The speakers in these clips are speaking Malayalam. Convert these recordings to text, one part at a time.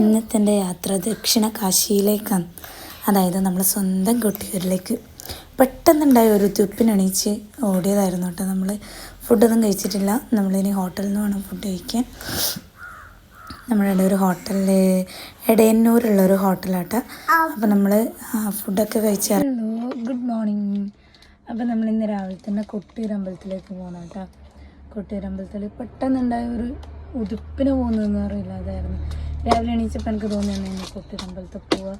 ഇന്നത്തെ എന്റെ യാത്ര ദക്ഷിണ കാശിയിലേക്കാണ്. അതായത് നമ്മൾ സ്വന്തം കൊട്ടിയൂരിലേക്ക്. പെട്ടെന്നുണ്ടായ ഒരു തുപ്പിനെണീച്ച് ഓടിയതായിരുന്നു കേട്ടോ നമ്മൾ ഫുഡൊന്നും കഴിച്ചിട്ടില്ല. നമ്മളിനി ഹോട്ടലിൽ നിന്ന് വേണം ഫുഡ് കഴിക്കാൻ. നമ്മുടെ ഒരു ഹോട്ടലിൽ എടയന്നൂരുള്ള ഒരു ഹോട്ടലാട്ടോ. അപ്പോൾ നമ്മൾ ഫുഡൊക്കെ കഴിച്ചാൽ ഹലോ ഗുഡ് മോർണിംഗ് അപ്പോൾ നമ്മൾ ഇന്ന് രാവിലെ തന്നെ കൊട്ടിയൂർ അമ്പലത്തിലേക്ക് പോകണം കേട്ടോ. കൊട്ടിയൂർ അമ്പലത്തിൽ പെട്ടെന്നുണ്ടായ ഒരു ഉതുപ്പിന് പോകുന്നതെന്ന് അറിയില്ല അതായിരുന്നു രാവിലെ എണീച്ചപ്പോൾ എനിക്ക് തോന്നിയിരുന്നു കൊട്ടിയൂർ അമ്പലത്തിൽ പോവുക.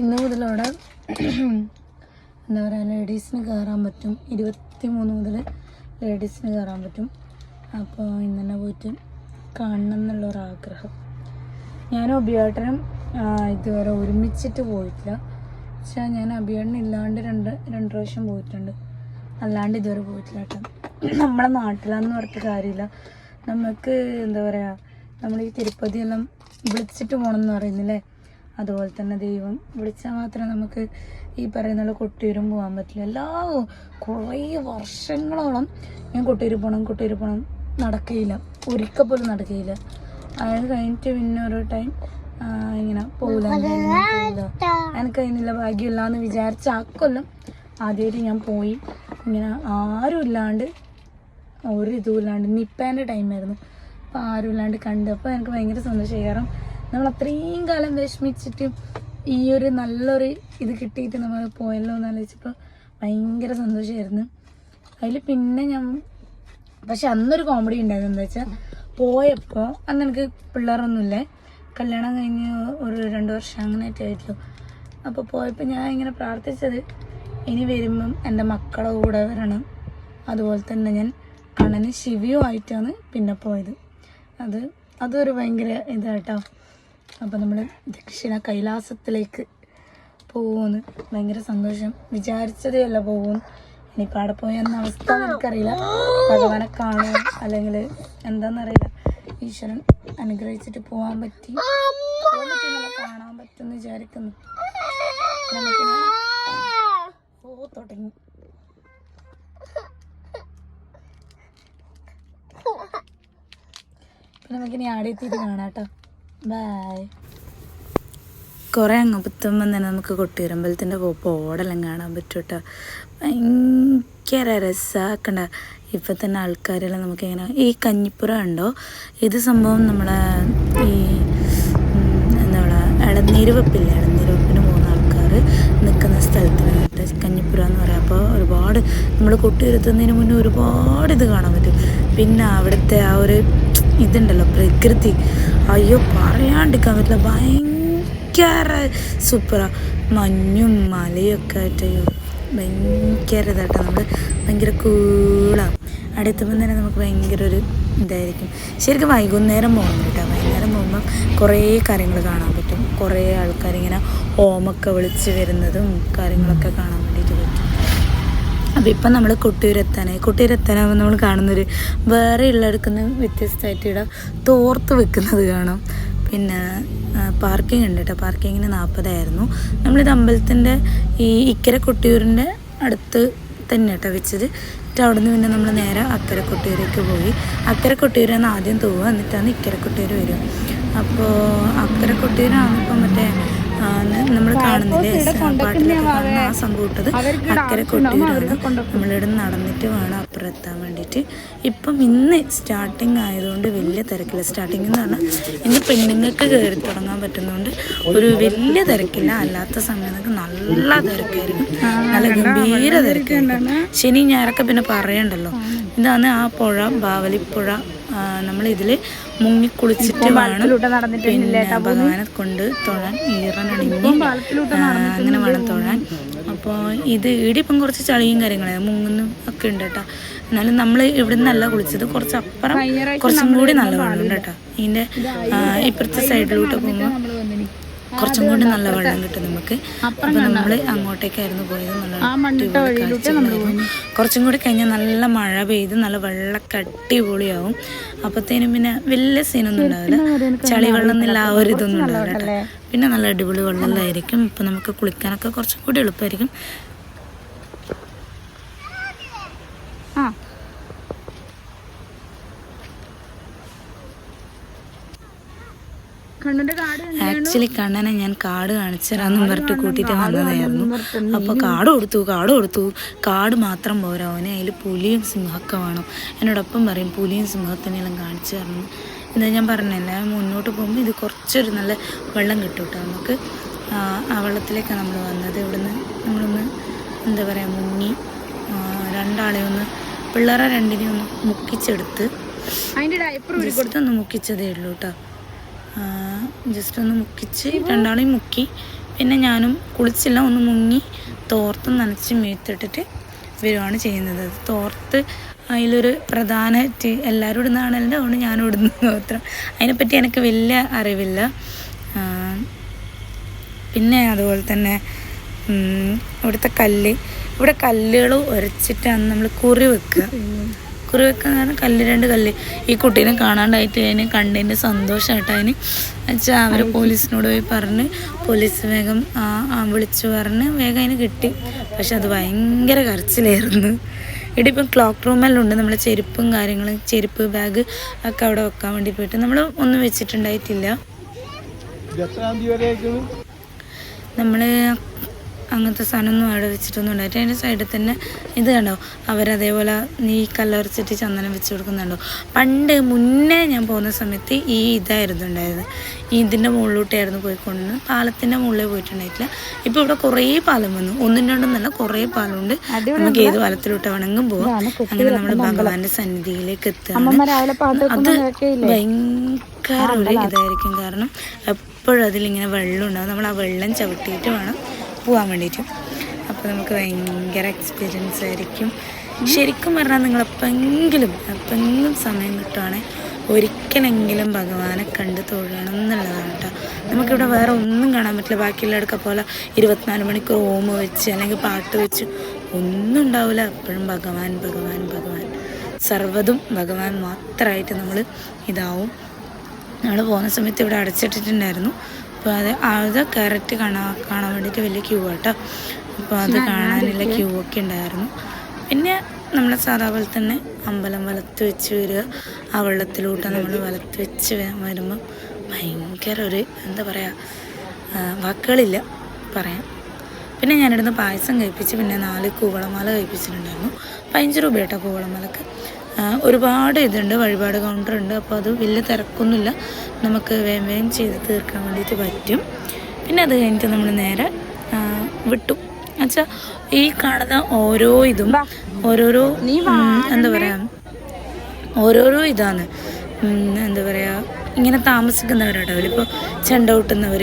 ഇന്ന് മുതൽ അവിടെ എന്താ പറയുക ലേഡീസിന് കയറാൻ പറ്റും. ഇരുപത്തി മൂന്ന് മുതൽ ലേഡീസിന് കയറാൻ പറ്റും. അപ്പോൾ ഇന്ന് തന്നെ പോയിട്ട് കാണണം എന്നുള്ളൊരാഗ്രഹം ഞാനും അഭിയേട്ടനും ആ, ഇതുവരെ ഒരുമിച്ചിട്ട് പോയിട്ടില്ല. പക്ഷേ ഞാൻ അഭിയേട്ടൻ ഇല്ലാണ്ട് രണ്ട് രണ്ട് പ്രാവശ്യം പോയിട്ടുണ്ട്. അല്ലാണ്ട് ഇതുവരെ പോയിട്ടില്ല കേട്ടോ. നമ്മുടെ നാട്ടിലാന്ന് പറഞ്ഞിട്ട് കാര്യമില്ല. നമുക്ക് എന്താ പറയുക നമ്മൾ ഈ തിരുപ്പതി എല്ലാം വിളിച്ചിട്ട് പോകണം എന്ന് പറയുന്നില്ലേ? അതുപോലെ തന്നെ ദൈവം വിളിച്ചാൽ മാത്രമേ നമുക്ക് ഈ പറയുന്ന കൊട്ടിയൂരും പോകാൻ പറ്റില്ല. എല്ലാ കുറേ വർഷങ്ങളോളം ഞാൻ കൊട്ടിയൂർ പോകണം കൊട്ടിയൂർ പോകണം നടക്കുകയില്ല ഒരിക്കൽ പോലും നടക്കുകയില്ല അത് കഴിഞ്ഞിട്ട് പിന്നെ ഓരോ ടൈം ഇങ്ങനെ പോകില്ല എനിക്ക് അതിനുള്ള ഭാഗ്യമില്ല എന്ന് വിചാരിച്ച ആ കൊല്ലം ആദ്യമായിട്ട് ഞാൻ പോയി. ഇങ്ങനെ ആരും ഇല്ലാണ്ട് ഒരു ഇതുമില്ലാണ്ട് നിപ്പേന്റെ ടൈമായിരുന്നു അപ്പോൾ ആരും ഇല്ലാണ്ട് കണ്ട്. അപ്പോൾ എനിക്ക് ഭയങ്കര സന്തോഷമായി. കാരണം നമ്മൾ അത്രയും കാലം വിഷമിച്ചിട്ട് ഈ ഒരു നല്ലൊരു ഇത് കിട്ടിയിട്ട് നമ്മൾ പോയല്ലോ എന്ന് ആലോചിച്ചപ്പോൾ ഭയങ്കര സന്തോഷമായിരുന്നു. അതിൽ പിന്നെ ഞാൻ പക്ഷെ അന്നൊരു കോമഡി ഉണ്ടായിരുന്നു. എന്താ വെച്ചാൽ പോയപ്പോൾ അന്ന് എനിക്ക് പിള്ളേരൊന്നുമില്ലേ. കല്യാണം കഴിഞ്ഞ് ഒരു രണ്ട് വർഷം അങ്ങനെയൊക്കെ ആയിട്ടുള്ളൂ. അപ്പോൾ പോയപ്പോൾ ഞാൻ ഇങ്ങനെ പ്രാർത്ഥിച്ചത് ഇനി വരുമ്പം എന്റെ മക്കളുടെ കൂടെ വരണം. അതുപോലെ തന്നെ ഞാൻ കണ്ണന് ശിവിയുമായിട്ടാണ് പിന്നെ പോയത്. അത് അതൊരു ഭയങ്കര ഇതാട്ടോ അപ്പോൾ നമ്മൾ ദക്ഷിണ കൈലാസത്തിലേക്ക് പോകുമെന്ന് ഭയങ്കര സന്തോഷം. വിചാരിച്ചതേ അല്ല പോകും ഇനിയിപ്പോൾ അവിടെ പോയി എന്ന അവസ്ഥ എനിക്കറിയില്ല. ഭഗവാനെ കാണുക അല്ലെങ്കിൽ എന്താണെന്നറിയില്ല ഈശ്വരൻ അനുഗ്രഹിച്ചിട്ട് പോകാൻ പറ്റി. കാണാൻ പറ്റുമെന്ന് വിചാരിക്കുന്നു. ഓ തുടങ്ങി. അപ്പം നമുക്കിനി ആടെ എത്തിയിട്ട് കാണാം കേട്ടോ ബായ് കുറേ അങ്ങ് പുത്തുമ്പം തന്നെ നമുക്ക് കൊട്ടിയൂരമ്പലത്തിന്റെ പോടെല്ലാം കാണാൻ പറ്റും കേട്ടോ ഭയങ്കര രസമാക്കണ്ട ഇപ്പം തന്നെ ആൾക്കാരെല്ലാം നമുക്കിങ്ങനെ ഈ കഞ്ഞിപ്പുറം ഉണ്ടോ? ഇത് സംഭവം നമ്മളെ ഈ എന്താ പറയുക ഇളനീര് വെപ്പില്ല ഇളനീര് വെപ്പിന് പോകുന്ന ആൾക്കാർ നിൽക്കുന്ന സ്ഥലത്തിനാണ് കേട്ടോ കഞ്ഞിപ്പുര എന്ന് പറയാം. അപ്പോൾ ഒരുപാട് നമ്മൾ കൊട്ടിയൂരത്തുന്നതിന് മുന്നേ ഒരുപാട് ഇത് കാണാൻ പറ്റും. പിന്നെ അവിടുത്തെ ആ ഒരു ഇതുണ്ടല്ലോ പ്രകൃതി. അയ്യോ പറയാണ്ടിരിക്കാൻ പറ്റില്ല ഭയങ്കര സൂപ്പറാ മഞ്ഞും മലയൊക്കെ ആയിട്ട് അയ്യോ ഭയങ്കര ഇതായിട്ട് നമ്മൾ ഭയങ്കര കൂളാണ് അവിടെ തന്നെ നമുക്ക് ഭയങ്കര ഒരു ഇതായിരിക്കും. ശരിക്കും വൈകുന്നേരം പോകണം കേട്ടോ. വൈകുന്നേരം പോകുമ്പം കുറേ കാര്യങ്ങൾ കാണാൻ പറ്റും. കുറേ ആൾക്കാരിങ്ങനെ ഓമൊക്കെ വിളിച്ച് വരുന്നതും കാര്യങ്ങളൊക്കെ കാണാൻ അപ്പോൾ ഇപ്പം നമ്മൾ കൊട്ടിയൂരെത്താനായി. കൊട്ടിയൂരെത്താനാകുമ്പോൾ നമ്മൾ കാണുന്നൊരു വേറെ ഉള്ളെടുക്കുന്ന വ്യത്യസ്തമായിട്ട് ഇവിടെ തോർത്ത് വെക്കുന്നത് കാണാം. പിന്നെ പാർക്കിംഗ് ഉണ്ട് കേട്ടോ. പാർക്കിങ്ങിന് നാൽപ്പതായിരുന്നു നമ്മളിത് അമ്പലത്തിന്റെ ഈ ഇക്കര കൊട്ടിയൂരിന്റെ അടുത്ത് തന്നെ കേട്ടോ വെച്ചത്. എന്നിട്ട് അവിടെ നിന്ന് പിന്നെ നമ്മൾ നേരെ അക്കര കൊട്ടിയൂരേക്ക് പോയി. അക്കര കൊട്ടിയൂരാണ് ആദ്യം തൂവുക എന്നിട്ടാണ് ഇക്കര കൊട്ടിയൂർ വരിക. അപ്പോൾ അക്കര കൊട്ടിയൂരാണ് ഇപ്പം മറ്റേ നമ്മൾ കാണുന്നത്. പാട്ടിലൊക്കെ ആ സംഭവം ഇട്ടത് അക്കരെ കൊട്ടിയൂരാണ് നമ്മളിവിടെ നടന്നിട്ട് വേണം അപ്പുറം എത്താൻ വേണ്ടിയിട്ട്. ഇപ്പം ഇന്ന് സ്റ്റാർട്ടിങ് ആയതുകൊണ്ട് വലിയ തിരക്കില്ല. സ്റ്റാർട്ടിങ് എന്ന് പറഞ്ഞാൽ ഇന്ന് പെണ്ണുങ്ങൾക്ക് കയറി തുടങ്ങാൻ പറ്റുന്നതുകൊണ്ട് ഒരു വലിയ തിരക്കില്ല. അല്ലാത്ത സമയത്തൊക്കെ നല്ല തിരക്കായിരിക്കും. നല്ല ഗംഭീര തിരക്കായിരുന്നു ശനി ഞായറൊക്കെ പിന്നെ പറയണ്ടല്ലോ. ഇതാണ് ആ പുഴ ബാവലിപ്പുഴ. നമ്മളിതിൽ മുങ്ങി കുളിച്ചിട്ട് വേണം പിന്നെ ഭഗവാനെ കൊണ്ട് തൊഴാൻ ഈറനടിഞ്ഞ് അങ്ങനെ വേണം തൊഴാൻ. അപ്പോൾ ഇത് ഈടിപ്പം കുറച്ച് ചളിയും കാര്യങ്ങളും മുങ്ങുന്നു ഒക്കെ ഉണ്ട് കേട്ടോ. എന്നാലും നമ്മൾ ഇവിടെ നിന്നല്ല കുളിച്ചത്. കുറച്ച് അപ്പുറം കുറച്ചും കൂടി നല്ല വെള്ളമുണ്ട് കേട്ടോ. ഇതിന്റെ ഇപ്പുറത്തെ സൈഡിലോട്ട് പോകുമ്പോൾ കുറച്ചും കൂടി നല്ല വെള്ളം കിട്ടും നമുക്ക്. അപ്പോൾ നമ്മൾ അങ്ങോട്ടേക്കായിരുന്നു പോയത്. നല്ല. കുറച്ചും കൂടി കഴിഞ്ഞാൽ നല്ല മഴ പെയ്ത് നല്ല വെള്ളമൊക്കെ അടിപൊളിയാവും. അപ്പത്തേനും പിന്നെ വലിയ സീനൊന്നും ഉണ്ടാവില്ല. ചളി വെള്ളം എന്നില്ല ആ ഒരു ഇതൊന്നും ഉണ്ടാവില്ല കേട്ടോ. പിന്നെ നല്ല അടിപൊളി വെള്ളമെല്ലായിരിക്കും ഇപ്പം നമുക്ക് കുളിക്കാനൊക്കെ കുറച്ചും കൂടി എളുപ്പമായിരിക്കും ആ കണ്ണന്റെ കാട് ആക്ച്വലി കണ്ണനെ ഞാൻ കാട് കാണിച്ചു തരാമെന്നും പറഞ്ഞിട്ട് കൂട്ടിയിട്ട് വന്നതായിരുന്നു. അപ്പോൾ കാട് കൊടുത്തു കാട് കൊടുത്തു. കാട് മാത്രം പോരാ. അവനെ അതിൽ പുലിയും സിംഹമൊക്കെ വേണം. എന്നോടൊപ്പം പറയും പുലിയും സിംഹത്തിനെല്ലാം കാണിച്ചു തരണം. എന്താ ഞാൻ പറഞ്ഞല്ലേ മുന്നോട്ട് പോകുമ്പോൾ ഇത് കുറച്ചൊരു നല്ല വെള്ളം കിട്ടും കേട്ടോ. നമുക്ക് ആ, വെള്ളത്തിലേക്കാണ് നമ്മൾ വന്നത് ഇവിടുന്ന് നമ്മളൊന്ന് എന്താ പറയുക മുങ്ങി രണ്ടാളെ ഒന്ന് പിള്ളേരെ രണ്ടിനെ ഒന്ന് മുക്കിച്ചെടുത്ത് അതിന്റെ ഡയപ്പർ ഒരു കൊടുത്തൊന്ന് മുക്കിച്ചതേ ഉള്ളൂ കേട്ടോ. ജസ്റ്റ് ഒന്ന് മുക്കിച്ച് രണ്ടാളെയും മുക്കി. പിന്നെ ഞാനും കുളിച്ചില്ല ഒന്ന് മുങ്ങി തോർത്ത് നനച്ച് മേത്തിട്ടിട്ട് വരുവാണ് ചെയ്യുന്നത്. തോർത്ത് അതിലൊരു പ്രധാന എല്ലാവരും ഇടുന്ന ആണല്ലോ അതുകൊണ്ട് ഞാനും ഇടുന്നത് മാത്രം. അതിനെപ്പറ്റി എനിക്ക് വലിയ അറിവില്ല. പിന്നെ അതുപോലെ തന്നെ ഇവിടുത്തെ കല്ല്. ഇവിടെ കല്ലുകൾ ഉരച്ചിട്ടാണ് നമ്മൾ കുറി വെക്കുക. കുറി വെക്കാൻ കല്ല് രണ്ട് കല്ല്. ഈ കുട്ടീനെ കാണാണ്ടായിട്ട് അതിന് കണ്ടതിന്റെ സന്തോഷമായിട്ട് അതിന്. വെച്ചാൽ അവർ പോലീസിനോട് പോയി പറഞ്ഞ് പോലീസ് വേഗം വിളിച്ചു പറഞ്ഞ് വേഗം അതിന് കിട്ടി. പക്ഷെ അത് ഭയങ്കര കരച്ചിലായിരുന്നു. ഇവിടെ ഇപ്പം ക്ലോക്ക് റൂമെല്ലാം ഉണ്ട്. നമ്മളെ ചെരുപ്പും കാര്യങ്ങളും ചെരുപ്പ് ബാഗ് ഒക്കെ അവിടെ വെക്കാൻ വേണ്ടി പോയിട്ട് നമ്മൾ ഒന്നും വെച്ചിട്ടുണ്ടായിട്ടില്ല. നമ്മൾ അങ്ങനത്തെ സാധനമൊന്നും അവിടെ വെച്ചിട്ടൊന്നും ഉണ്ടായിട്ട് അതിന്റെ സൈഡിൽ തന്നെ ഇത് കണ്ടോ? അവരതേപോലെ നീ കല്ലറിച്ചിട്ട് ചന്ദനം വെച്ച് കൊടുക്കുന്നുണ്ടോ? പണ്ട് മുന്നേ ഞാൻ പോകുന്ന സമയത്ത് ഈ ഇതായിരുന്നു ഉണ്ടായത്. ഈ ഇതിന്റെ മുകളിലോട്ടായിരുന്നു പോയിക്കൊണ്ടിരുന്നത്. പാലത്തിന്റെ മുകളിൽ പോയിട്ടുണ്ടായിട്ടില്ല. ഇപ്പോൾ ഇവിടെ കുറേ പാലം വന്നു. ഒന്നും രണ്ടൊന്നല്ല കുറേ പാലമുണ്ട്. നമുക്ക് ഏത് പാലത്തിലോട്ട് വേണമെങ്കിലും പോവാം. അങ്ങനെ നമ്മൾ ഭഗവാന്റെ സന്നിധിയിലേക്ക് എത്തുകയാണ്. അത് ഭയങ്കര ഒരു ഇതായിരിക്കും കാരണം എപ്പോഴും അതിലിങ്ങനെ വെള്ളം ഉണ്ടാവും നമ്മൾ ആ വെള്ളം ചവിട്ടിയിട്ട് വേണം പോകാൻ വേണ്ടിയിട്ട്. അപ്പോൾ നമുക്ക് ഭയങ്കര എക്സ്പീരിയൻസ് ആയിരിക്കും. ശരിക്കും പറഞ്ഞാൽ നിങ്ങൾ എപ്പെങ്കിലും എപ്പെങ്കിലും സമയം കിട്ടുവാണെങ്കിൽ ഒരിക്കലെങ്കിലും ഭഗവാനെ കണ്ട് തൊഴണം എന്നുള്ളതാണ് കേട്ടോ. നമുക്കിവിടെ വേറെ ഒന്നും കാണാൻ പറ്റില്ല. ബാക്കിയുള്ളവർക്ക് പോലെ ഇരുപത്തിനാല് മണിക്കൂർ ഓമ വെച്ച് അല്ലെങ്കിൽ പാട്ട് വെച്ച് ഒന്നും ഉണ്ടാവില്ല എപ്പോഴും ഭഗവാൻ ഭഗവാൻ ഭഗവാൻ. സർവതും ഭഗവാൻ മാത്രമായിട്ട് നമ്മൾ ഇതാവും. ഞങ്ങൾ പോകുന്ന സമയത്ത് ഇവിടെ അടച്ചിട്ടിട്ടുണ്ടായിരുന്നു. അപ്പോൾ അത് അത് കയറിറ്റ് കാണാൻ കാണാൻ വേണ്ടിയിട്ട് വലിയ ക്യൂ ആട്ടോ. അപ്പോൾ അത് കാണാനുള്ള ക്യൂ ഒക്കെ ഉണ്ടായിരുന്നു. പിന്നെ നമ്മളെ സാധാ പോലെ തന്നെ അമ്പലം വലത്ത് വെച്ച് വരിക ആ വെള്ളത്തിലൂട്ട് നമ്മൾ വലത്ത് വെച്ച് വരുമ്പം ഭയങ്കര ഒരു എന്താ പറയുക വാക്കുകളില്ല പറയാൻ. പിന്നെ ഞാനിടുന്ന് പായസം കഴിപ്പിച്ച് പിന്നെ നാല് കൂവളമാല കഴിപ്പിച്ചിട്ടുണ്ടായിരുന്നു. പതിനഞ്ച് രൂപ കേട്ടോ കൂവളമാലക്ക്. ഒരുപാട് ഇതുണ്ട് വഴിപാട് കൗണ്ടർ ഉണ്ട്. അപ്പോൾ അത് വലിയ തിരക്കൊന്നുമില്ല. നമുക്ക് വേഗം വേഗം ചെയ്ത് തീർക്കാൻ വേണ്ടിയിട്ട് പറ്റും. പിന്നെ അത് കഴിഞ്ഞിട്ട് നമ്മൾ നേരെ വിട്ടു. എന്നുവെച്ചാൽ ഈ കാണുന്ന ഓരോ ഇതും ഓരോരോ എന്താ പറയുക ഓരോരോ ഇതാണ്. എന്താ പറയുക ഇങ്ങനെ താമസിക്കുന്നവരുണ്ടാവില്ല ഇപ്പോൾ ചെണ്ട കൊട്ടുന്നവർ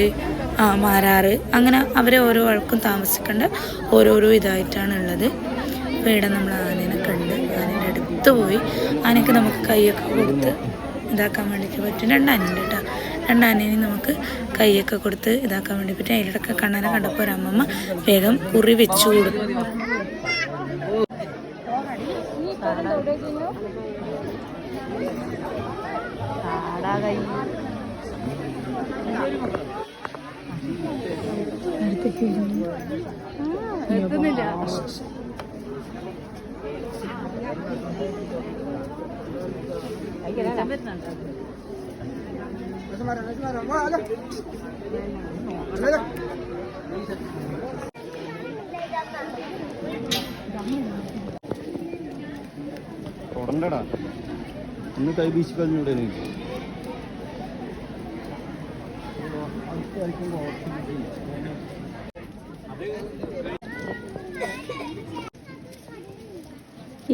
ആ മാരാറ് അങ്ങനെ അവരെ ഓരോ ആൾക്കും താമസിക്കേണ്ട ഓരോരോ ഇതായിട്ടാണ് ഉള്ളത്. ഇവിടെ നമ്മൾ ആനേനെ കണ്ട് പോയി ആനയ്ക്ക് നമുക്ക് കൈയൊക്കെ കൊടുത്ത് ഇതാക്കാൻ വേണ്ടിയിട്ട് പറ്റും. രണ്ടാനുണ്ട് കേട്ടോ. രണ്ടാനേനെ നമുക്ക് കൈയൊക്കെ കൊടുത്ത് ഇതാക്കാൻ വേണ്ടി പറ്റും. അതിലൊക്കെ കണ്ണനെ കണ്ടപ്പോൾ ഒരമ്മമ്മ അമ്മമ്മ വേഗം കുറി വെച്ചു കൊടുത്തു. തുടണ്ടടാ ഒന്ന് കൈ വീശി കഴിഞ്ഞൂടെ എനിക്ക് ഈ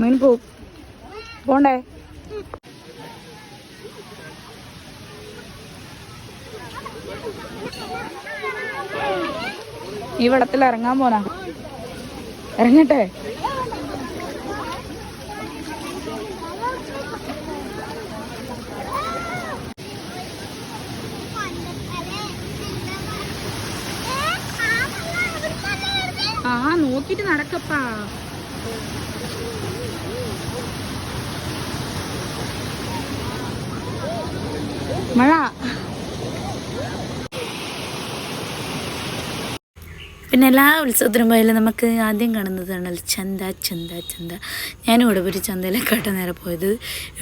മീൻ പോ പോണ്ടേ? ഈ വെള്ളത്തിൽ ഇറങ്ങാൻ പോനാ ഇറങ്ങട്ടെ? ആ നോക്കിട്ട് നടക്കപ്പാ. മഴ. പിന്നെ എല്ലാ ഉത്സവത്തിനും പോയാലും നമുക്ക് ആദ്യം കാണുന്നതാണ് ചന്ത ചന്ത ചന്ത. ഞാനും ഇവിടെ ഒരു ചന്തയിലേക്കാട്ട നേരെ പോയത്.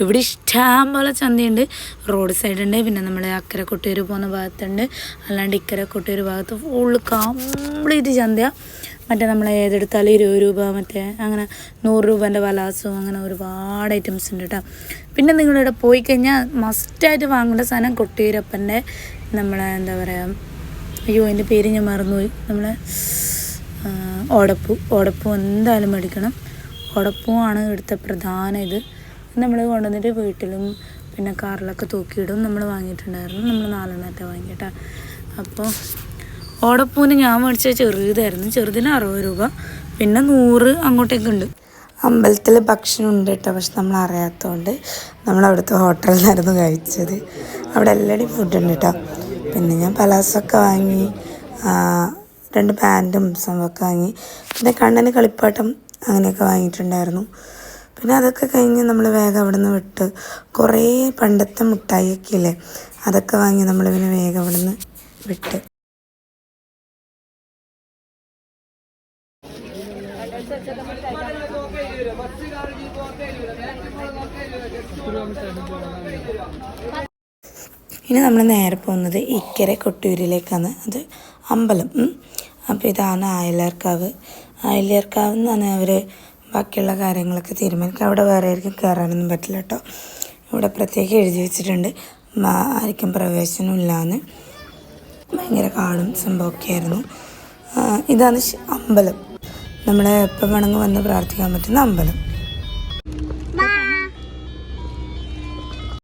ഇവിടെ ഇഷ്ടം പോലെ ചന്തയുണ്ട്. റോഡ് സൈഡുണ്ട് പിന്നെ നമ്മുടെ അക്കരെ കൊട്ടിയൂർ പോകുന്ന ഭാഗത്തുണ്ട്. അല്ലാണ്ട് ഇക്കരെ കൊട്ടിയൂർ ഭാഗത്ത് ഫുള്ള് കംപ്ലീറ്റ് ചന്തയാണ് മറ്റേ നമ്മൾ ഏതെടുത്താലും ഇരുപത് രൂപ മറ്റേ അങ്ങനെ നൂറ് രൂപേന്റെ പലാസവും അങ്ങനെ ഒരുപാട് ഐറ്റംസ് ഉണ്ട് കേട്ടോ പിന്നെ നിങ്ങളിവിടെ പോയി കഴിഞ്ഞാൽ മസ്റ്റായിട്ട് വാങ്ങേണ്ട സാധനം കൊട്ടിയൂരപ്പന്റെ നമ്മളെ എന്താ പറയുക അയ്യോ എന്റെ പേര് ഞാൻ മറന്നുപോയി. നമ്മളെ ഓടപ്പൂ. ഓടപ്പൂ എന്തായാലും മേടിക്കണം. ഓടപ്പൂവാണ് ഇവിടുത്തെ പ്രധാന ഇത്. നമ്മൾ കൊണ്ടുവന്നിട്ട് വീട്ടിലും പിന്നെ കാറിലൊക്കെ തൂക്കിയിടും. നമ്മൾ വാങ്ങിയിട്ടുണ്ടായിരുന്നു. നമ്മൾ നാലെണ്ണത്തെ വാങ്ങിയിട്ടാണ് അപ്പോൾ ഓടപ്പൂവിന് ഞാൻ മേടിച്ച ചെറുതായിരുന്നു. ചെറുതിന് അറുപത് രൂപ. പിന്നെ നൂറ് അങ്ങോട്ടേക്ക് ഉണ്ട്. അമ്പലത്തിൽ ഭക്ഷണം ഉണ്ട് കേട്ടോ. പക്ഷെ നമ്മൾ അറിയാത്തതുകൊണ്ട് നമ്മൾ അവിടുത്തെ ഹോട്ടലിലായിരുന്നു കഴിച്ചത്. അവിടെ എല്ലാവരും ഫുഡ് ഉണ്ട് കേട്ടോ. പിന്നെ ഞാൻ പലാസൊക്കെ വാങ്ങി രണ്ട് പാന്റും സംഭവമൊക്കെ വാങ്ങി. പിന്നെ കണ്ണന് കളിപ്പാട്ടം അങ്ങനെയൊക്കെ വാങ്ങിയിട്ടുണ്ടായിരുന്നു. പിന്നെ അതൊക്കെ കഴിഞ്ഞ് നമ്മൾ വേഗം അവിടെ നിന്ന് വിട്ട് കുറേ പണ്ടത്തെ മിഠായിയൊക്കെ ഇല്ലേ? അതൊക്കെ വാങ്ങി നമ്മൾ പിന്നെ വേഗം അവിടെ നിന്ന് വിട്ട്. ഇനി നമ്മൾ നേരെ പോകുന്നത് ഇക്കരെ കൊട്ടിയൂരിലേക്കാണ്. അത് അമ്പലം. അപ്പോൾ ഇതാണ് ആയലാർക്കാവ് ആയലാർക്കാവ് എന്നാണ് അവർ ബാക്കിയുള്ള കാര്യങ്ങളൊക്കെ തീരുമാനിക്കുക അവിടെ വേറെ ആയിരിക്കും കയറാനൊന്നും പറ്റില്ല കേട്ടോ. ഇവിടെ പ്രത്യേകം എഴുതി വെച്ചിട്ടുണ്ട്. ആർക്കും പ്രവേശനം ഇല്ലാന്ന്. ഭയങ്കര കാടും സംഭവമൊക്കെ ആയിരുന്നു. ഇതാണ് അമ്പലം. നമ്മളെ എപ്പോൾ വേണമെങ്കിൽ വന്ന് പ്രാർത്ഥിക്കാൻ പറ്റുന്ന അമ്പലം.